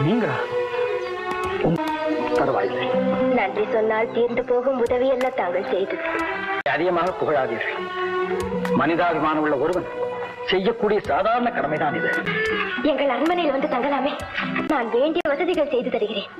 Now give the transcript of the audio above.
நீங்களா? பரவாயில்லை. நன்றி சொன்னால் தீர்ந்து போகும் உதவியெல்லாம் தாங்கள் செய்தது அதிகமாக புகழாதீர்கள். மனிதாபிமானம் உள்ள ஒருவன் செய்யக்கூடிய சாதாரண கடமைதான் இது. எங்கள் அரண்மனையில் வந்து தங்கலாமே. நான் வேண்டிய வசதிகள் செய்து தருகிறேன்.